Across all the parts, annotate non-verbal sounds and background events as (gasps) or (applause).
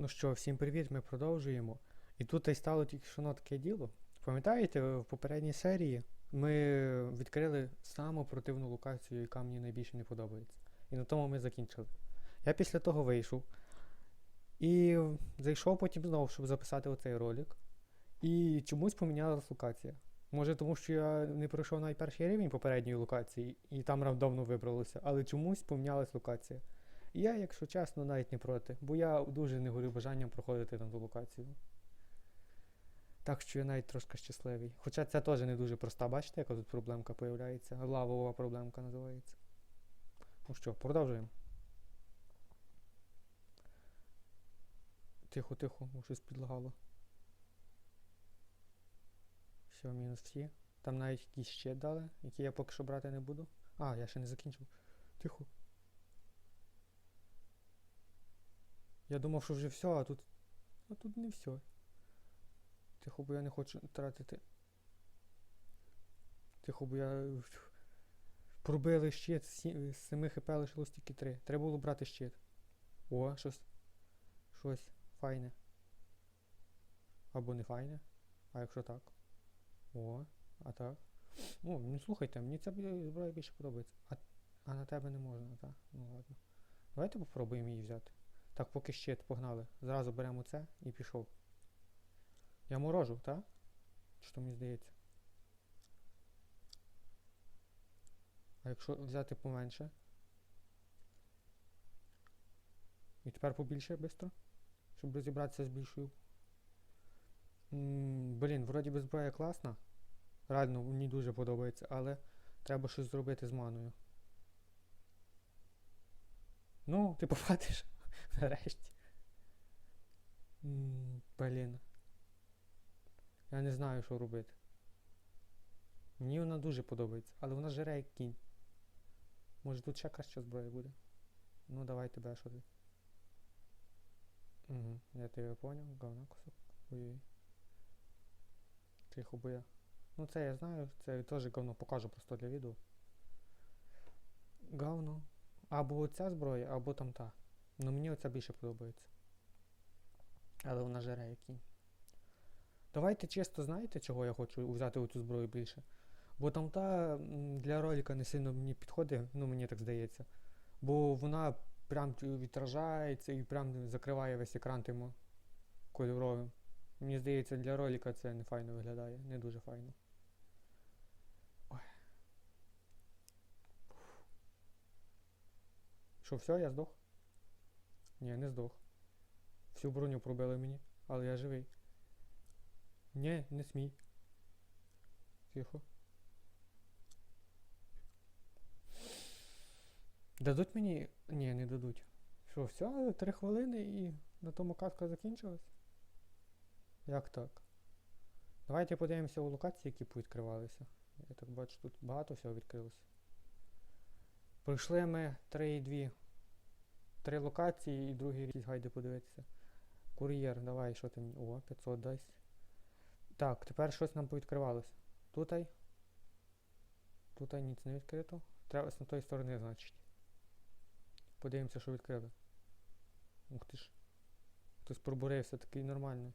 Ну що, всім привіт, ми продовжуємо. І тут і стало тільки що на таке діло. Пам'ятаєте, в попередній серії ми відкрили саму противну локацію, яка мені найбільше не подобається. І на тому ми закінчили. Я після того вийшов і зайшов потім знову, щоб записати оцей ролик. І чомусь помінялась локація. Може, тому що я не пройшов навіть перший рівень попередньої локації, і там рандомно вибралося, але чомусь помінялась локація. Я, якщо чесно, навіть не проти, бо я дуже не горю бажанням проходити на ту локацію. Так що я навіть трошки щасливий. Хоча це теж не дуже проста, бачите, яка тут проблемка появляється. Лавова проблемка називається. Ну що, продовжуємо. Тихо, тихо, бо щось підлагало. Все, мінус всі. Там навіть якийсь щит дали, який я поки що брати не буду. А, я ще не закінчив. Тихо. Я думав, що вже все, а тут. А тут не все. Тихо, бо я не хочу тратити. Тихо, бо я. Пробили щит, з 7 хп лишилось тільки 3. Треба було брати щит. О, щось. Щось файне. Або не файне. А якщо так? О, а так. О, ну слухайте, мені ця зброя більше подобається. А, а на тебе не можна, так? Ну ладно. Давайте попробуємо її взяти. Так, поки щит, погнали. Зразу беремо це і пішов. Я морожу, так? Що мені здається? А якщо взяти поменше? І тепер побільше швидко? Щоб розібратися з більшою. Блін, вроді би зброя класна. Реально, мені дуже подобається, але треба щось зробити з маною. Ну, ти (laughs) попадеш нарешті. Блін. Я не знаю, що робити. Мені вона дуже подобається, але вона жере як кінь. Може тут ще краща зброя буде? Ну давай тебе що ти. Угу, я тебе поняв, говна кусок. Ой-ой. Тихо, бо я. Ну це я знаю, це теж говно покажу просто для відео. Говно. Або оця зброя, або там та. Ну мені оця більше подобається. Але вона жере кінь. Давайте чисто знаєте, чого я хочу взяти оцю зброю більше. Бо там та для ролика не сильно мені підходить, ну мені так здається. Бо вона прям відражається і прям закриває весь екран тим кольоровим. Мені здається, для ролика це не файно виглядає, не дуже файно. Ой. Що, все, я здох? Ні, не здох. Всю броню пробили мені, але я живий. Ні, не смій. Тихо. Дадуть мені. Ні, не дадуть. Що, все, три хвилини і на тому катка закінчилась? Як так? Давайте подивимося у локації, які повідкривалися. Я так бачу, тут багато всього відкрилося. Пройшли ми 3,2. Три локації і другий якісь гайди подивитися. Кур'єр, давай, що ти мені. О, 500 дасть. Так, тепер щось нам повідкривалося. Тутай. Тутай ніц не відкрито. Треба з тої сторони, значить. Подивимося, що відкрили. Ух ти ж. Хтось пробурився такий нормальний.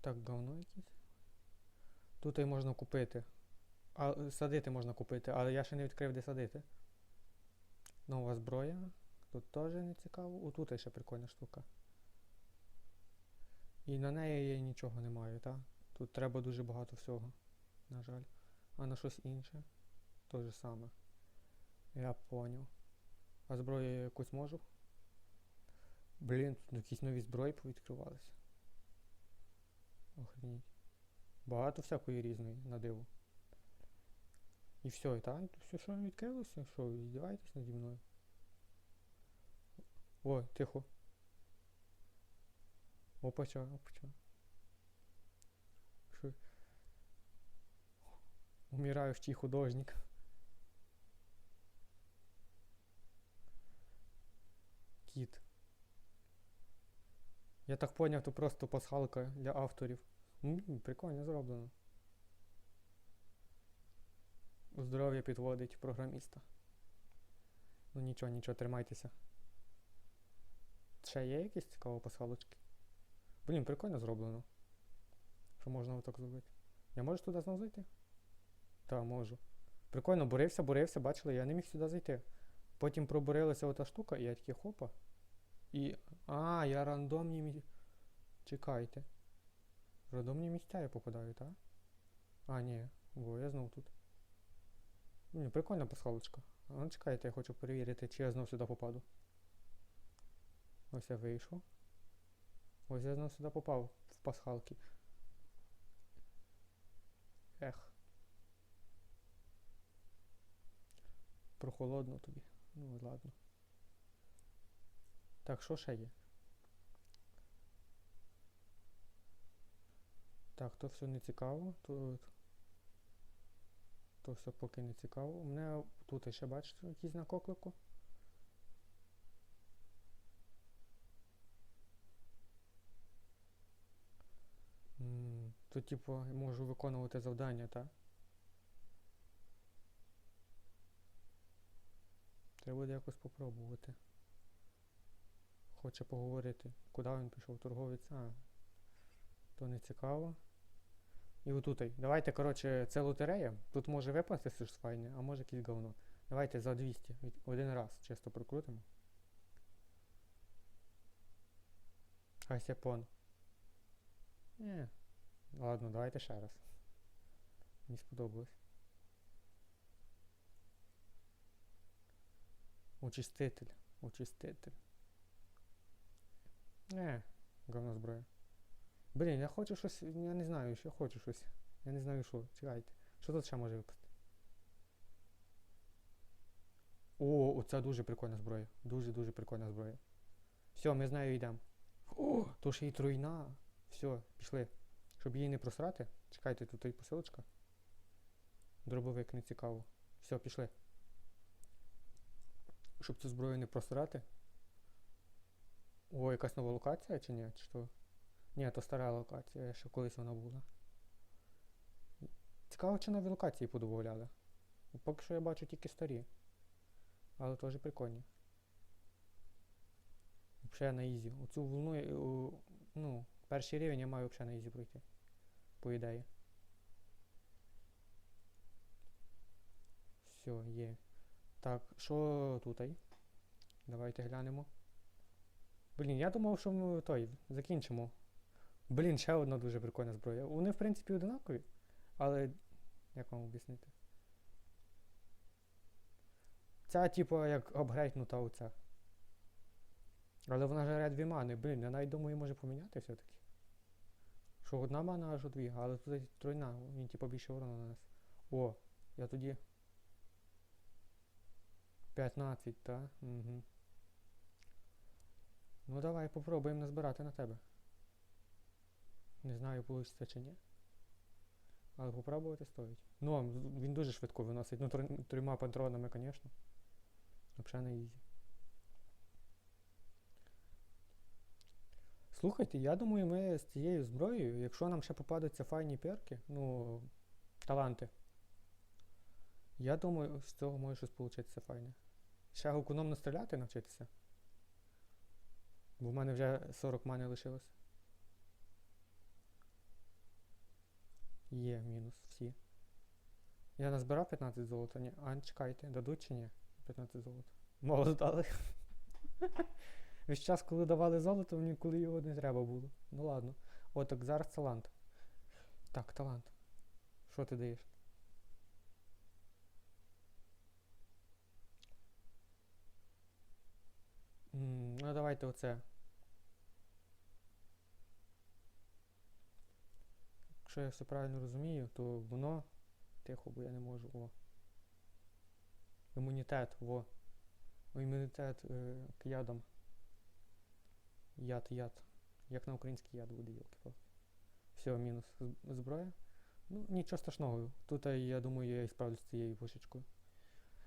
Так, говно якесь. Тут і можна купити. А е, садити можна купити, але я ще не відкрив, де садити. Нова зброя. Тут теж не цікаво. Отут ще прикольна штука. І на неї я нічого не маю, так? Тут треба дуже багато всього. На жаль. А на щось інше. То же саме. Я поняв. А зброю я якусь можу? Блін, тут якісь нові зброї повідкривалися. Охренеть. Багато всякої різної на диво. І все, і так? Все, що відкрилося? Що, ви здіваєтесь наді мною? О, тихо. Опача, опача. Що? Умирающий художник. Кіт. Я так поняв, то просто пасхалка для авторів. М, прикольно зроблено. Здоров'я підводить програміста. Ну нічого, нічого, тримайтеся. Ще є якісь цікаві пасхалочки? Блін, прикольно зроблено. Що можна отак зробити? Я можу туди знову зайти? Так, можу. Прикольно, бурився, бурився, бачили, я не міг сюди зайти. Потім пробурилася ота штука, і я такий хопа. І. А, я рандомні мі... Чекайте. Рандомні місця я попадаю, так? А, ні. Во, я знов тут. Блін, прикольна пасхалочка. Ну чекайте, я хочу перевірити, чи я знов сюди попаду. Ось я вийшов. Ось я знов сюди попав в пасхалки. Ех. Прохолодно тобі. Ну ладно. Так, що ще є? Так, то все не цікаво. То, то все поки не цікаво. У мене тут ще бачите якийсь знак оклику. М, Тут, типу, можу виконувати завдання, так? Треба буде якось попробувати. Хоче поговорити. Куди він пішов? Торговець? А. То не цікаво. І отут. Давайте, коротше, це лотерея. Тут може випасти щось файне, а може якесь говно. Давайте за 200. від- Один раз чисто прокрутимо. Хасяпон. Ні. Ладно, давайте ще раз. Мені сподобалось. Очиститель. Очиститель. Не, говно зброя. Блін, я хочу щось. Я не знаю, що хочу щось. Я не знаю що. Чекайте. Що тут ще може випасти? О, оце дуже прикольна зброя. Дуже-дуже прикольна зброя. Все, ми з нею йдемо. О, то ще й труйна. Все, пішли. Щоб її не просрати. Чекайте, тут і посилочка. Дробовик не цікаво. Все, пішли. Щоб цю зброю не просрати. О, якась нова локація чи ні? Чи що? Ні, то стара локація, ще колись вона була. Цікаво, чи нові локації подобавляли. Поки що я бачу тільки старі. Але теж прикольні. Взагалі на ізі. Оцю волну, ну, перший рівень я маю взагалі на ізі пройти. По ідеї. Все, є. Так, що тут? Давайте глянемо. Блін, я думав, що ми той закінчимо. Блін, ще одна дуже прикольна зброя. Вони, в принципі, одинакові, але як вам об'яснити? Ця, типу, як апгрейднута оця. Але вона жере дві мани. Блін, я навіть думаю, може поміняти все-таки. Що одна мана, аж дві, але тут тройна, він типу більше урона нанес. О, я тоді. 15, так? Угу. Ну давай попробуємо назбирати на тебе. Не знаю, вийде чи ні. Але попробувати стоїть. Ну, він дуже швидко виносить. Ну, трьома патронами, звісно. Взагалі на ізі. Слухайте, я думаю, ми з цією зброєю, якщо нам ще попадуться файні перки, ну, таланти. Я думаю, з цього може щось получитися файне. Ще економно стріляти навчитися. Бо в мене вже 40 мани лишилось. Є мінус всі. Я назбирав 15 золота, ні. А чекайте, дадуть чи ні? 15 золота. Мало здали. (laughs) Весь час, коли давали золото, мені коли його не треба було. Ну ладно. От так зараз талант. Так, талант. Що ти даєш? Ну давайте оце. Якщо я все правильно розумію, то воно. Тихо, бо я не можу. О. Імунітет, во. О, імунітет е, к ядам. Яд, яд. Як на український яд буде, йолки Все, мінус зброя. Ну, нічого страшного. Тут, е, я думаю, я і справлюсь з цією пушечкою.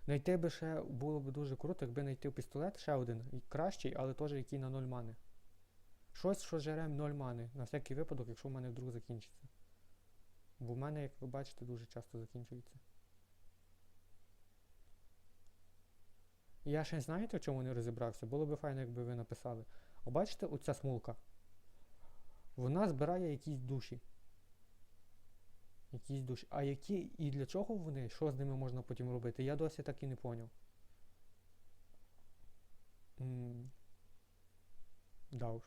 Найти би ще було б дуже круто, якби знайти пістолет ще один, кращий, але теж який на 0 мани. Щось, що жере 0 мани, на всякий випадок, якщо в мене вдруг закінчиться. Бо в мене, як ви бачите, дуже часто закінчується. Я ще знаєте, в чому не розібрався? Було б файно, якби ви написали. О, бачите, оця смулка. Вона збирає якісь душі. Якісь душі. А які і для чого вони? Що з ними можна потім робити? Я досі так і не поняв. М, Да уж.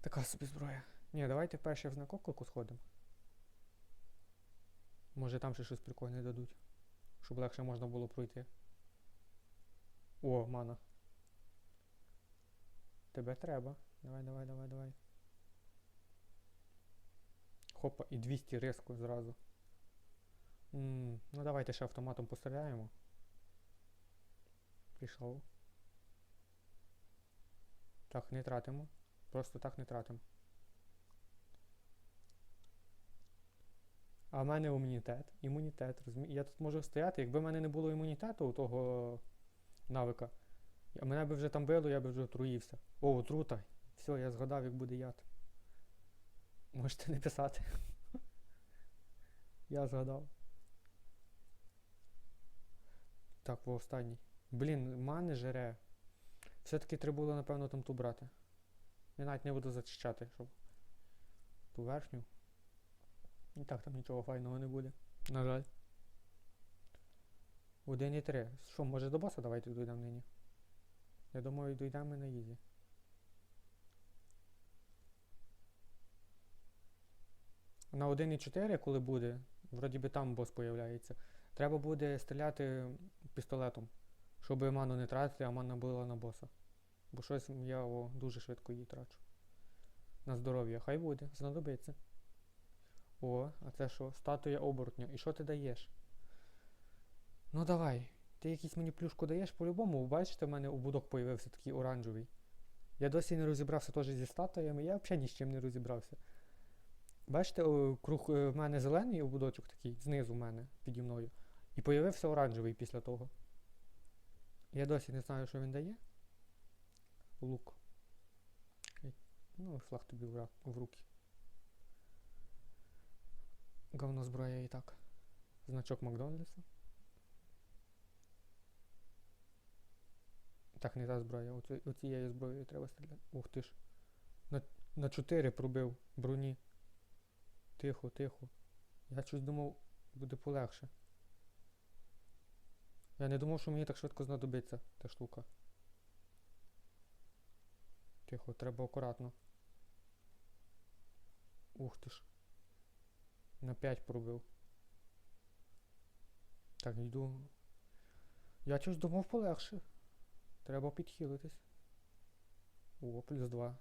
Така собі зброя. Ні, давайте перше в накоклику сходимо. Може там ще щось прикольне дадуть. Щоб легше можна було пройти. О, мана. Тебе треба. Давай, давай, давай, давай. Хопа, і 200 риску зразу. М, ну давайте ще автоматом постріляємо. Пішов. Так, не тратимо. Просто так не тратимо. А в мене імунітет. Імунітет, розумієте? Я тут можу стояти. Якби в мене не було імунітету у того навика, мене би вже там било, я би вже отруївся. О, отрута. Все, я згадав, як буде яд. Можете не писати. (laughs) Я згадав. Так, во останній. Блін, мани жере. Все-таки треба було, напевно, там ту брати. Я навіть не буду зачищати, щоб ту верхню. І так там нічого файного не буде. На жаль. 1,3. Що, може до боса давайте дійдемо нині? Я думаю, дійдемо на ізі. На 1,4, коли буде, вроді би там бос появляється, треба буде стріляти пістолетом, щоб ману не тратити, а мана була на боса. Бо щось я о, дуже швидко її трачу. На здоров'я. Хай буде, знадобиться. О, а це що? Статуя оборотня. І що ти даєш? Ну давай. Ти якийсь мені плюшку даєш по-любому. Бачите, в мене ободок появився такий оранжевий. Я досі не розібрався теж зі статуями, я взагалі ні з чим не розібрався. Бачите, круг е, в мене зелений ободочок такий, знизу в мене, піді мною. І появився оранжевий після того. Я досі не знаю, що він дає. Лук. Ну, флаг тобі в руки. Говно зброя і так. Значок Макдональдса. Так, не та зброя. Оці, оцією зброєю треба стріляти. Ух ти ж. На, на 4 пробив броні. Тихо, тихо. Я щось думав, буде полегше. Я не думав, що мені так швидко знадобиться та штука. Тихо, треба акуратно. Ух ти ж. На 5 пробив. Так, йду. Я щось думав полегше. Треба підхилитись. О, плюс 2.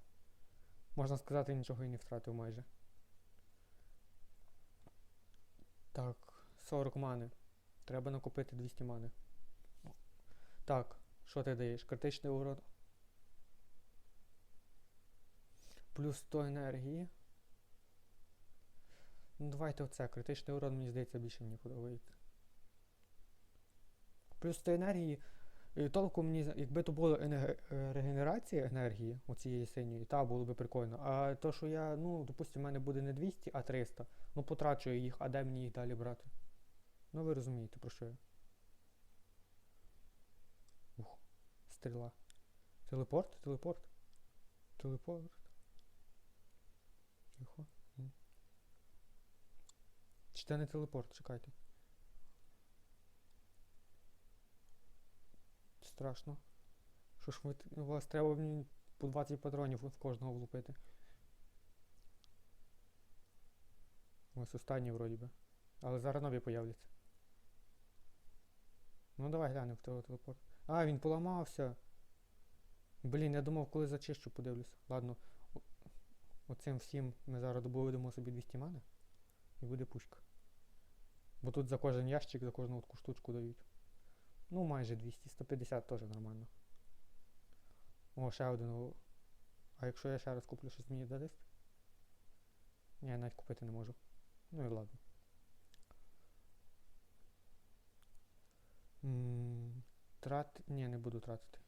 Можна сказати, нічого і не втратив майже. Так, 40 мани. Треба накопити 200 мани. Так, що ти даєш? Критичний урон. Плюс 100 енергії. Ну, давайте оце. Критичний урон, мені здається, більше мені подобається. Плюс 100 енергії. Толку мені, якби то була е, регенерація енергії у цієї синьої, та було би прикольно. А то, що я, ну, допустимо, в мене буде не 200, а 300. Ну, потрачу їх, а де мені їх далі брати? Ну, ви розумієте, про що я. Ух, стріла. Телепорт? Телепорт? Телепорт. Тихо. Чи це не телепорт? Чекайте. Страшно. Що ж ви, у вас треба по 20 патронів в кожного влупити. Ось останні вроді би. Але зараз нові появляться. Ну давай глянемо в телепорт. А, він поламався. Блін, я думав, коли зачищу, подивлюся. Ладно. Оцим всім ми зараз добудемо собі 200 мани. І буде пушка. Бо тут за кожен ящик, за кожну таку штучку дають. Ну, майже 200, 150 теж нормально. О, ще один. А якщо я ще раз куплю щось мені дасть? Ні, я навіть купити не можу. Ну і ладно. М, Трат... Ні, не буду тратити.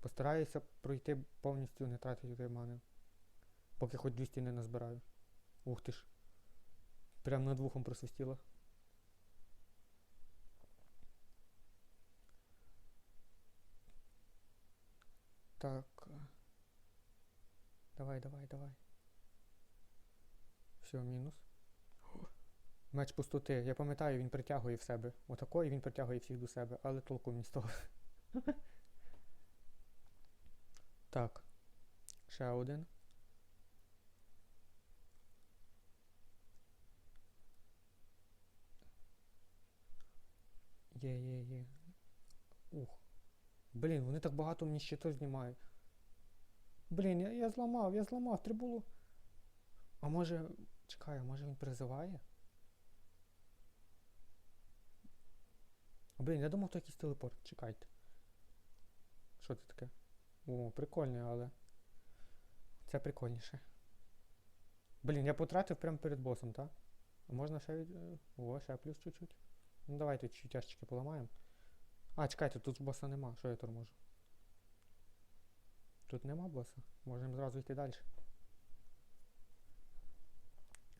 Постараюся пройти повністю не тратити мани. Поки хоч 200 не назбираю. Ух ти ж. Прям над вухом просвистіло. Так. Давай, давай, давай. Все, мінус. Меч пустоти. Я пам'ятаю, він притягує в себе. Отако, і він притягує всіх до себе, але толку мені з того. (laughs) Так. Ще один. Є, є, є. Ух. Блін, вони так багато мені щиту знімають. Блін, я, я зламав, я зламав, треба було. А може. Чекай, а може він призиває? Блін, я думав, то якийсь телепорт. Чекайте. Що це таке? О, прикольне, але. Це прикольніше. Блін, я потратив прямо перед босом, так? А можна ще від. О, ще плюс чуть-чуть. Ну давайте чуть ящики поламаємо. А, чекайте, тут боса нема. Що я торможу? Тут нема боса. Можемо зразу йти далі.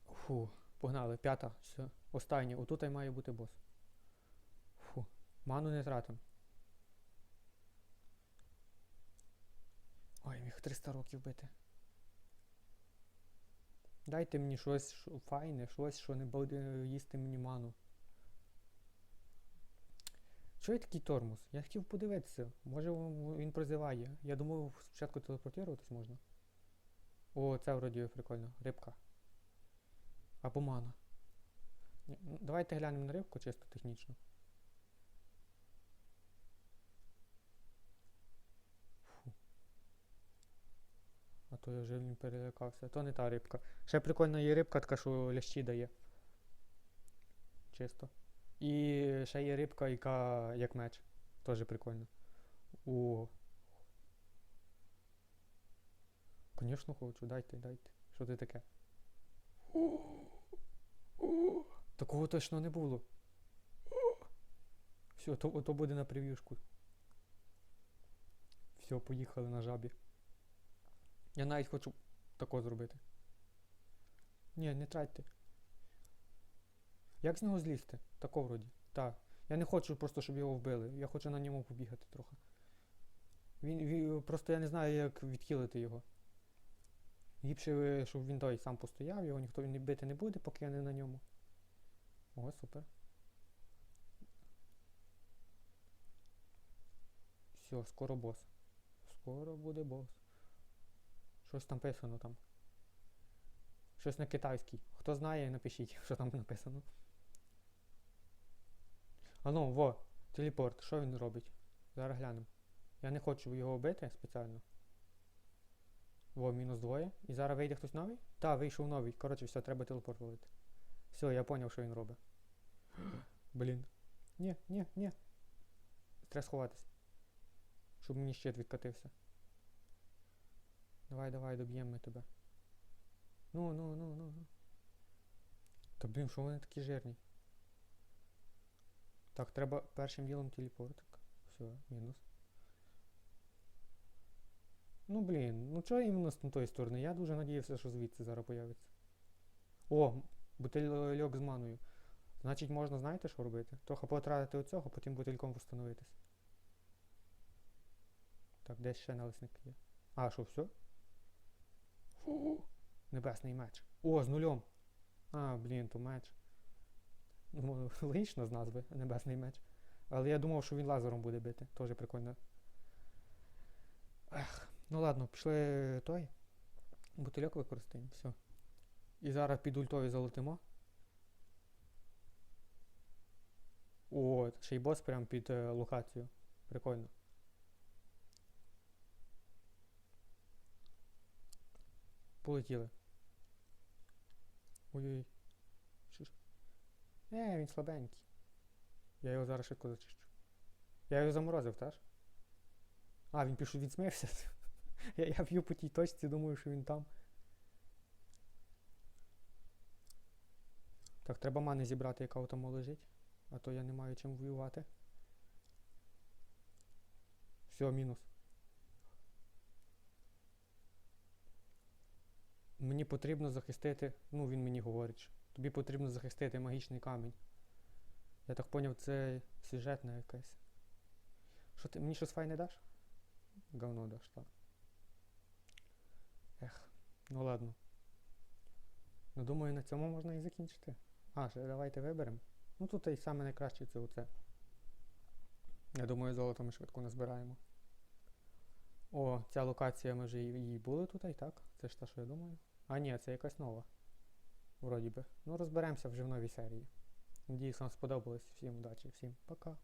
Фу, погнали. П'ята. Все. Останнє. Отут має бути бос. Фу. Ману не тратим. Ой, міг 300 років бити. Дайте мені щось що- файне, щось, що не буде їсти мені ману. Чого я такий тормоз? Я хотів подивитися. Може він прозиває. Я думав, спочатку телепортуватись можна. О, це вроді прикольно. Рибка. Або мана. Ну, Давайте глянемо на рибку чисто технічно. Фу. А то я вже перелякався. То не та рибка. Ще прикольна є рибка, така, що лящі дає. Чисто. І ще є рибка, яка як меч. Теж прикольно. О. Звісно хочу, дайте, дайте. Що це таке? Такого точно не було. Все, то, то буде на прев'юшку. Все, поїхали на жабі. Я навіть хочу тако зробити. Ні, не тратьте. Як з нього злізти? Тако вроді. Так. Я не хочу просто, щоб його вбили. Я хочу на ньому побігати трохи. Він, він просто я не знаю, як відхилити його. Ліпше, е, щоб він той сам постояв, його ніхто не бити не буде, поки я не на ньому. О, супер. Все, скоро бос. Скоро буде бос. Щось там писано там. Щось на китайській. Хто знає, напишіть, (laughs) що там написано. А ну, во, телепорт, що він робить? Зараз глянемо. Я не хочу його бити спеціально. Во, мінус двоє. І зараз вийде хтось новий? Так, вийшов новий. Коротше, все, треба телепорт ловити. Все, я зрозумів, що він робить. (gasps) Блін. Ні, ні, ні. Треба сховатись. Щоб мені щит відкатився. Давай, давай, доб'ємо ми тебе. Ну, ну, ну, ну, ну. Та блін, що вони такі жирні? Так, треба першим ділом телепортик. Все, мінус. Ну блін, ну чого іменно з тої сторони? Я дуже надіявся, що звідси зараз появиться. О, бутильок з маною. Значить, можна, знаєте, що робити? Трохи потратити оцього, потім бутильком встановитись. Так, десь ще налисник є. А, що, все? Фу, небесний меч. О, з нульом. А, блін, то меч. Ну, (laughs) логічно з назви, небесний меч. Але я думав, що він лазером буде бити. Тоже прикольно. Ех, ну ладно, пішли той. Бутильок використаємо, все. І зараз під ультою залетимо. О, ще й бос прям під е, локацію. Прикольно. Полетіли. Ой-ой. Е, він слабенький. Я його зараз швидко зачищу. Я його заморозив, так? А, він пішов відсмився. (laughs) я, я б'ю по тій точці, думаю, що він там. Так, треба мани зібрати, яка там лежить. А то я не маю чим воювати. Все, мінус. Мені потрібно захистити. Ну, він мені говорить. Тобі потрібно захистити магічний камінь. Я так поняв, це сюжетна якась. Що ти мені щось файне даш? говно дошла. Ех, ну ладно. Ну думаю, на цьому можна і закінчити. А, ще давайте виберемо. Ну тут і саме найкраще це оце. Я думаю, золото ми швидко назбираємо. О, ця локація, ми вже її були тут, і так? Це ж те, що я думаю. А ні, це якась нова. Вроді би. Ну, розберемося вже в новій серії. Надіюсь, вам сподобалось. Всім удачі, всім пока.